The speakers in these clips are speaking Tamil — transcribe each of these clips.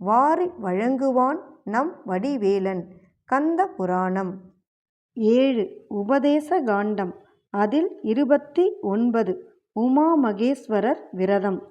வாரி வழங்குவான் நம் வடிவேலன். கந்த புராணம். ஏழு. உபதேச காண்டம். அதில் இருபத்தி ஒன்பது. உமா மகேஸ்வரர் விரதம்.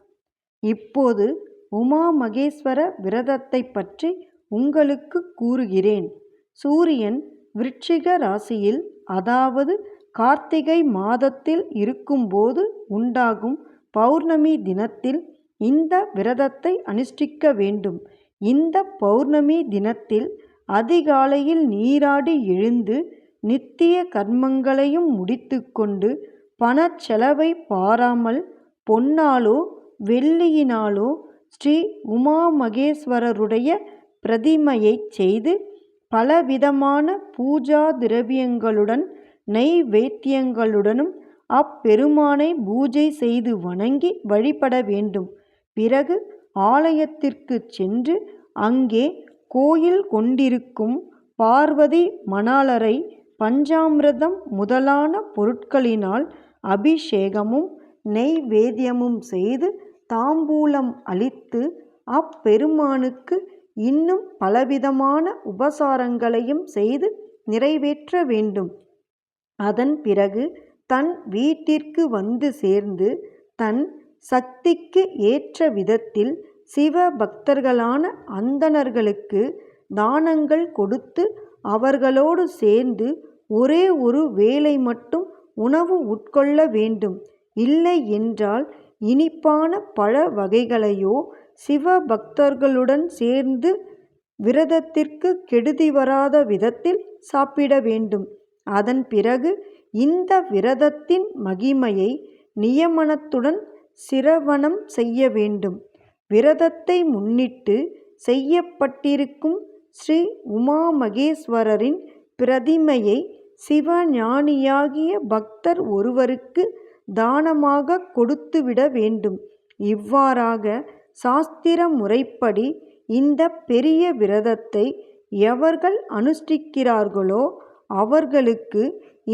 இப்போது உமா மகேஸ்வர விரதத்தை பற்றி உங்களுக்கு கூறுகிறேன். சூரியன் விருச்சிக ராசியில் அதாவது கார்த்திகை மாதத்தில் இருக்கும்போது உண்டாகும் பௌர்ணமி தினத்தில் இந்த விரதத்தை அனுஷ்டிக்க வேண்டும். இந்த பௌர்ணமி தினத்தில் அதிகாலையில் நீராடி எழுந்து நித்திய கர்மங்களையும் முடித்துக்கொண்டு பணச்செலவை பாராமல் பொன்னாலோ வெள்ளியினாலோ ஸ்ரீ உமா மகேஸ்வரருடைய பிரதிமையைச் செய்து பலவிதமான பூஜா திரவியங்களுடன் நெய்வேத்தியங்களுடனும் அப்பெருமானை பூஜை செய்து வணங்கி வழிபட வேண்டும். பிறகு ஆலயத்திற்குச் சென்று அங்கே கோயில் கொண்டிருக்கும் பார்வதி மணாளரை பஞ்சாமிரதம் முதலான பொருட்களினால் அபிஷேகமும் நெய்வேத்தியமும் செய்து தாம்பூலம் அளித்து அப்பெருமானுக்கு இன்னும் பலவிதமான உபசாரங்களையும் செய்து நிறைவேற்ற வேண்டும். அதன் பிறகு தன் வீட்டிற்கு வந்து சேர்ந்து தன் சக்திக்கு ஏற்ற விதத்தில் சிவ பக்தர்களான அந்தணர்களுக்கு தானங்கள் கொடுத்து அவர்களோடு சேர்ந்து ஒரே ஒரு வேளை மட்டும் உணவு உட்கொள்ள வேண்டும். இல்லை என்றால் இனிப்பான பழ வகைகளையோ சிவ பக்தர்களுடன் சேர்ந்து விரதத்திற்கு கெடுதி வராத விதத்தில் சாப்பிட வேண்டும். அதன் பிறகு இந்த விரதத்தின் மகிமையை நியமனத்துடன் சிரவணம் செய்ய வேண்டும். விரதத்தை முன்னிட்டு செய்யப்பட்டிருக்கும் ஸ்ரீ உமா மகேஸ்வரரின் பிரதிமையை சிவஞானியாகிய பக்தர் ஒருவருக்கு தானமாக கொடுத்துவிட வேண்டும். இவ்வாறாக சாஸ்திர முறைப்படி இந்த பெரிய விரதத்தை எவர்கள் அனுஷ்டிக்கிறார்களோ அவர்களுக்கு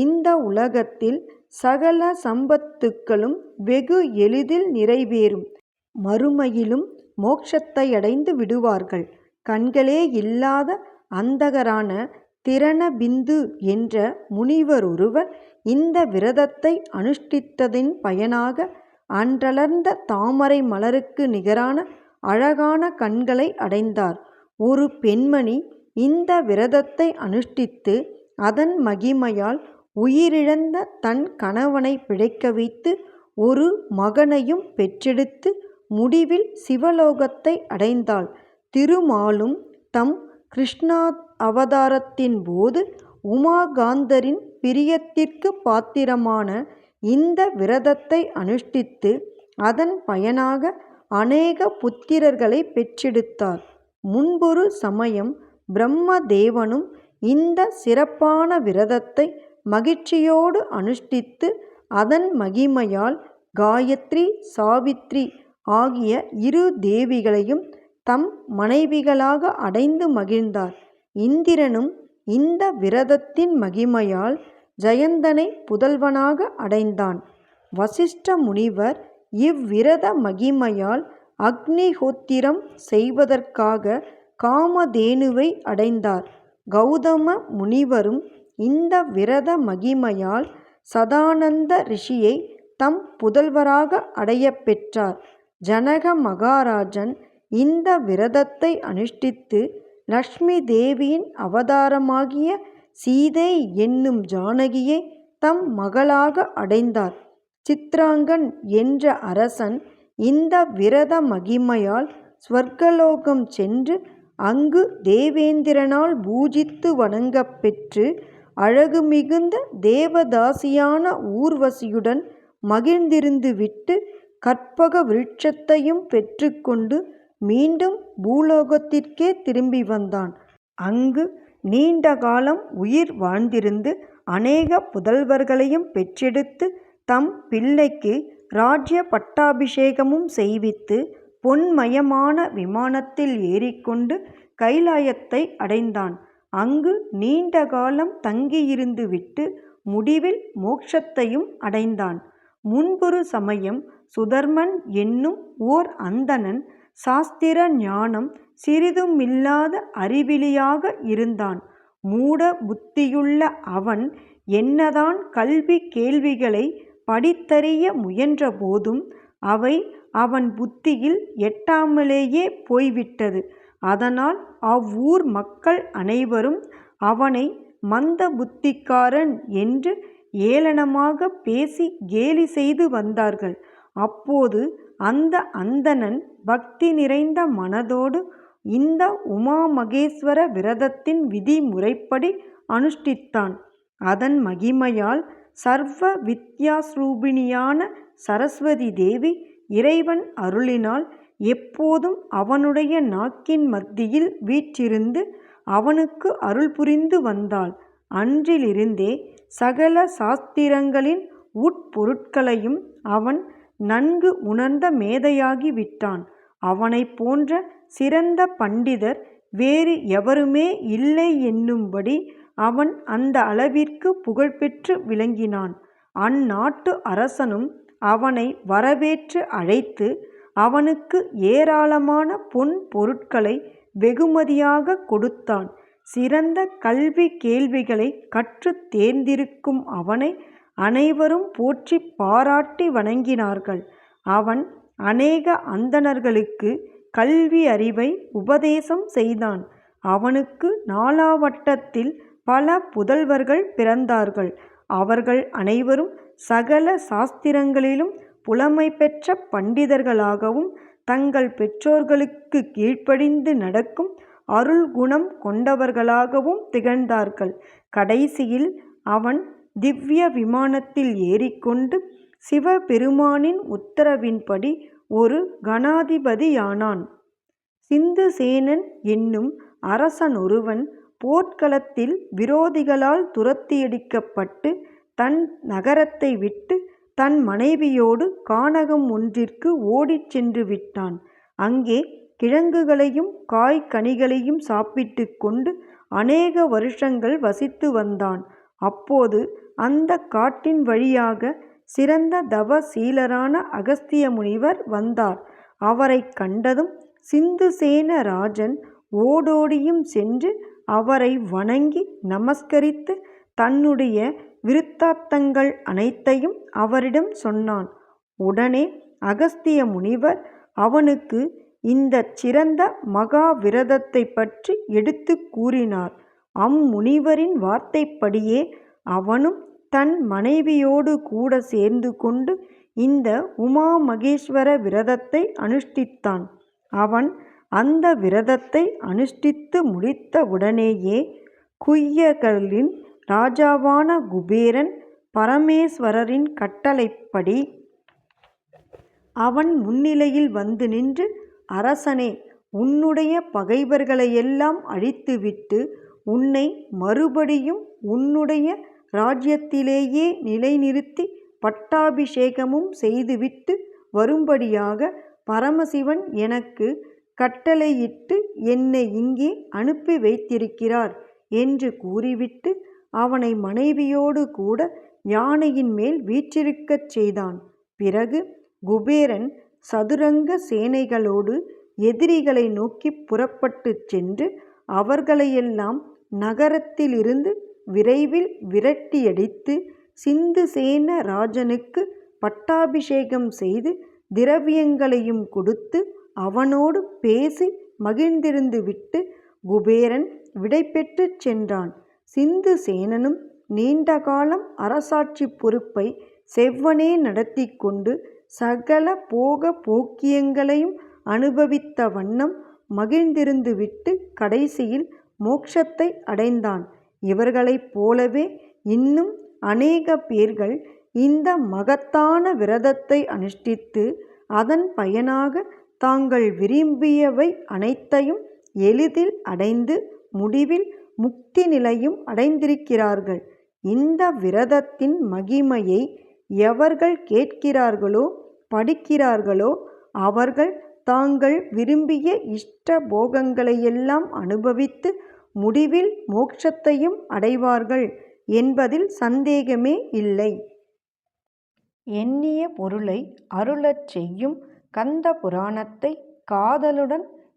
இந்த உலகத்தில் சகல சம்பத்துக்களும் வெகு எளிதில் நிறைவேறும். மறுமையிலும் மோட்சத்தையடைந்து விடுவார்கள். கண்களே இல்லாத அந்தகரான திரணபிந்து என்ற முனிவர் ஒருவர் இந்த விரதத்தை அனுஷ்டித்ததின் பயனாக அன்றளர்ந்த தாமரை மலருக்கு நிகரான அழகான கண்களை அடைந்தார். ஒரு பெண்மணி இந்த விரதத்தை அனுஷ்டித்து அதன் மகிமையால் உயிரிழந்த தன் கணவனை பிழைக்க வைத்து ஒரு மகனையும் பெற்றெடுத்து முடிவில் சிவலோகத்தை அடைந்தாள். திருமாலும் தம் கிருஷ்ணா அவதாரத்தின் போது உமாகாந்தரின் பிரியத்திற்கு பாத்திரமான இந்த விரதத்தை அனுஷ்டித்து அதன் பயனாக அநேக புத்திரர்களை பெற்றெடுத்தார். முன்பொரு சமயம் பிரம்மதேவனும் இந்த சிறப்பான விரதத்தை மகிழ்ச்சியோடு அனுஷ்டித்து அதன் மகிமையால் காயத்ரி சாவித்ரி ஆகிய இரு தேவிகளையும் தம் மனைவிகளாக அடைந்து மகிழ்ந்தார். இந்திரனும் இந்த விரதத்தின் மகிமையால் ஜயந்தனை புதல்வனாக அடைந்தான். வசிஷ்ட முனிவர் இவ்விரத மகிமையால் அக்னிஹோத்திரம் செய்வதற்காக காமதேனுவை அடைந்தார். கௌதம முனிவரும் இந்த விரத மகிமையால் சதானந்த ரிஷியை தம் புதல்வராக அடையப் பெற்றார். ஜனக மகாராஜன் இந்த விரதத்தை அனுஷ்டித்து லக்ஷ்மி தேவியின் அவதாரமாகிய சீதை என்னும் ஜானகியை தம் மகளாக அடைந்தார். சித்ராங்கன் என்ற அரசன் இந்த விரத மகிமையால் ஸ்வர்கலோகம் சென்று அங்கு தேவேந்திரனால் பூஜித்து வணங்கப் பெற்று அழகு மிகுந்த தேவதாசியான ஊர்வசியுடன் மகிழ்ந்திருந்து விட்டு கற்பக விருட்சத்தையும் பெற்றுக்கொண்டு மீண்டும் பூலோகத்திற்கே திரும்பி வந்தான். அங்கு நீண்ட காலம் உயிர் வாழ்ந்திருந்து அநேக புதல்வர்களையும் பெற்றெடுத்து தம் பிள்ளைக்கு ராஜ்ய பட்டாபிஷேகமும் செய்வித்து பொன்மயமான விமானத்தில் ஏறிக்கொண்டு கைலாயத்தை அடைந்தான். அங்கு நீண்ட காலம் தங்கியிருந்து விட்டு முடிவில் மோட்சத்தையும் அடைந்தான். முன்பொரு சமயம் சுதர்மன் என்னும் ஓர் அந்தணன் சாஸ்திர ஞானம் சிறிதுமில்லாத அறிவிலியாக இருந்தான். மூட புத்தியுள்ள அவன் என்னதான் கல்வி கேள்விகளை படித்தறிய முயன்றபோதும் அவை அவன் புத்தியில் எட்டாமலேயே போய்விட்டது. அதனால் அவ்வூர் மக்கள் அனைவரும் அவனை மந்த புத்திக்காரன் என்று ஏளனமாகப் பேசி கேலி செய்து வந்தார்கள். அப்போது அந்த அந்தணன் பக்தி நிறைந்த மனதோடு இந்த உமாமகேஸ்வர விரதத்தின் விதிமுறைப்படி அனுஷ்டித்தான். அதன் மகிமையால் சர்வ வித்யாஸ்வரூபிணியான சரஸ்வதி தேவி இறைவன் அருளினால் எப்போதும் அவனுடைய நாக்கின் மத்தியில் வீற்றிருந்து அவனுக்கு அருள் புரிந்து வந்தாள். அன்றிலிருந்தே சகல சாஸ்திரங்களின் உட்பொருட்களையும் அவன் நன்கு உணர்ந்த மேதையாகி விட்டான். அவனைப் போன்ற சிறந்த பண்டிதர் வேறு எவருமே இல்லை என்னும்படி அவன் அந்த அளவிற்கு புகழ்பெற்று விளங்கினான். அந்நாட்டு அரசனும் அவனை வரவேற்று அழைத்து அவனுக்கு ஏராளமான பொன் பொருட்களை வெகுமதியாகக் கொடுத்தான். சிறந்த கல்வி கேள்விகளைக் கற்றுத் தேர்ந்திருக்கும் அவனை அனைவரும் போற்றிப் பாராட்டி வணங்கினார்கள். அவன் அநேக அந்தணர்களுக்குக் கல்வியறிவை உபதேசம் செய்தான். அவனுக்கு நாளாவட்டத்தில் பல புதல்வர்கள் பிறந்தார்கள். அவர்கள் அனைவரும் சகல சாஸ்திரங்களிலும் புலமை பெற்ற பண்டிதர்களாகவும் தங்கள் பெற்றோர்களுக்குக் கீழ்ப்படிந்து நடக்கும் அருள் குணம் கொண்டவர்களாகவும் திகழ்ந்தார்கள். கடைசியில் அவன் திவ்ய விமானத்தில் ஏறிக்கொண்டு சிவபெருமானின் உத்தரவின்படி ஒரு கணாதிபதியானான். சிந்துசேனன் என்னும் அரசன் ஒருவன் போர்க்களத்தில் விரோதிகளால் துரத்தியடிக்கப்பட்டு தன் நகரத்தை விட்டு தன் மனைவியோடு கானகம் ஒன்றிற்கு ஓடிச் சென்று விட்டான். அங்கே கிழங்குகளையும் காய் கனிகளையும் சாப்பிட்டுக் கொண்டு அநேக வருஷங்கள் வசித்து வந்தான். அப்போது அந்த காட்டின் வழியாக சிறந்த தவ சீலரான அகஸ்திய முனிவர் வந்தார். அவரை கண்டதும் சிந்துசேன ராஜன் ஓடோடியும் சென்று அவரை வணங்கி நமஸ்கரித்து தன்னுடைய விருத்தாந்தங்கள் அனைத்தையும் அவரிடம் சொன்னான். உடனே அகஸ்திய முனிவர் அவனுக்கு இந்த சிறந்த மகா விரதத்தைப் பற்றி எடுத்துக் கூறினார். அம்முனிவரின் வார்த்தைப்படியே அவனும் தன் மனைவியோடு கூட சேர்ந்து கொண்டு இந்த உமா மகேஸ்வர விரதத்தை அனுஷ்டித்தான். அவன் அந்த விரதத்தை அனுஷ்டித்து முடித்தவுடனேயே குய்யகலின் ராஜாவான குபேரன் பரமேஸ்வரரின் கட்டளைப்படி அவன் முன்னிலையில் வந்து நின்று அரசனே உன்னுடைய பகைவர்களையெல்லாம் அழித்துவிட்டு உன்னை மறுபடியும் உன்னுடைய ராஜ்யத்திலேயே நிலைநிறுத்தி பட்டாபிஷேகமும் செய்துவிட்டு வரும்படியாக பரமசிவன் எனக்கு கட்டளையிட்டு என்னை இங்கே அனுப்பி வைத்திருக்கிறார் என்று கூறிவிட்டு அவனை மனைவியோடு கூட யானையின் மேல் வீற்றிருக்கச் செய்தான். பிறகு குபேரன் சதுரங்க சேனைகளோடு எதிரிகளை நோக்கிப் புறப்பட்டுச் சென்று அவர்களையெல்லாம் நகரத்திலிருந்து விரைவில் விரட்டியடித்து சிந்து சேன ராஜனுக்கு பட்டாபிஷேகம் செய்து திரவியங்களையும் கொடுத்து அவனோடு பேசி மகிழ்ந்திருந்துவிட்டு குபேரன் விடைபெற்றுச் சென்றான். சிந்துசேனனும் நீண்ட காலம் அரசாட்சி பொறுப்பை செவ்வனே நடத்தி கொண்டு சகல போக போக்கியங்களையும் அனுபவித்த வண்ணம் மகிழ்ந்திருந்துவிட்டு கடைசியில் மோட்சத்தை அடைந்தான். இவர்களைப் போலவே இன்னும் அநேக பேர்கள் இந்த மகத்தான விரதத்தை அனுஷ்டித்து அதன் பயனாக தாங்கள் விரும்பியவை அனைத்தையும் எளிதில் அடைந்து முடிவில் முக்தி நிலையும் அடைந்திருக்கிறார்கள். இந்த விரதத்தின் மகிமையை எவர்கள் கேட்கிறார்களோ படிக்கிறார்களோ அவர்கள் தாங்கள் விரும்பிய இஷ்ட போகங்களையெல்லாம் அனுபவித்து முடிவில் மோட்சத்தையும் அடைவார்கள் என்பதில் சந்தேகமே இல்லை. எண்ணிய பொருளை அருளச் செய்யும் கந்த புராணத்தை காதலுடன்